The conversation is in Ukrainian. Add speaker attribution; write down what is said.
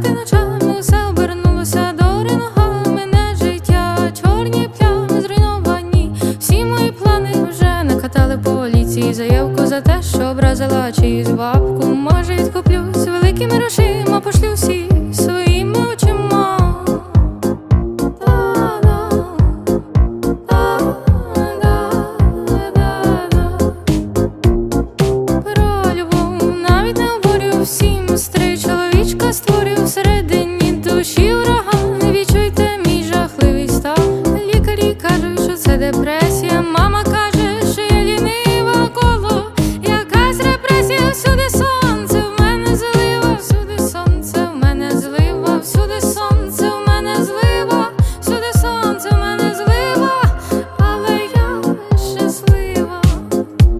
Speaker 1: плакати ночами, все обернулося до ногами Мене життя, чорні плями зруйновані. Всі мої плани вже накатали поліції. Заявку за те, що образила чиїсь бабку. Може, відкуплюсь великими грошима, пошлю горю всередині душі врага. Відчуйте мій жахливий стан. Лікарі кажуть, що це депресія